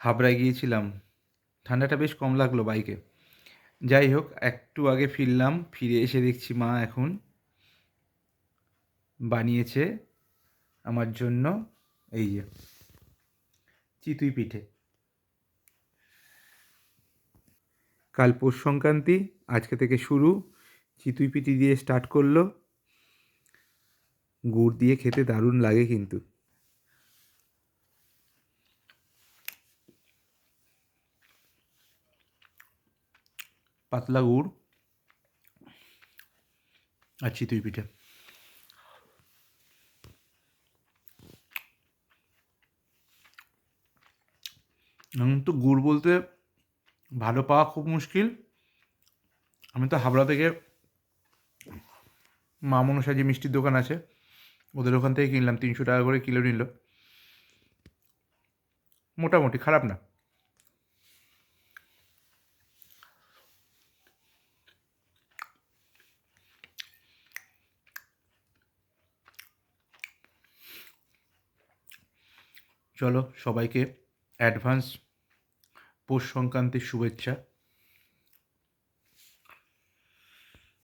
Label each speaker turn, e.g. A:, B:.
A: হাবড়ায় গিয়েছিলাম। ঠান্ডাটা বেশ কম লাগল বাইকে। যাই হোক, একটু আগে ফিরলাম, ফিরে এসে দেখছি মা এখন বানিয়েছে আমার জন্য এই যে চিতুই পিঠে। কাল পৌষ সংক্রান্তি, আজকে থেকে শুরু। চিতুই পিঠি দিয়ে স্টার্ট করল। গুড় দিয়ে খেতে দারুণ লাগে কিন্তু। পাতলা গুড় আর চিতুই পিঠে। এখন তো গুড় বলতে ভালো পাওয়া খুব মুশকিল। আমি তো হাবড়া থেকে মা মনসা যে মিষ্টির দোকান আছে, ওদের ওখান থেকে কিনলাম, তিনশো টাকা করে কিলো নিল। মোটামুটি, খারাপ না। চলো সবাইকে অ্যাডভান্স পৌষ সংক্রান্তির শুভেচ্ছা।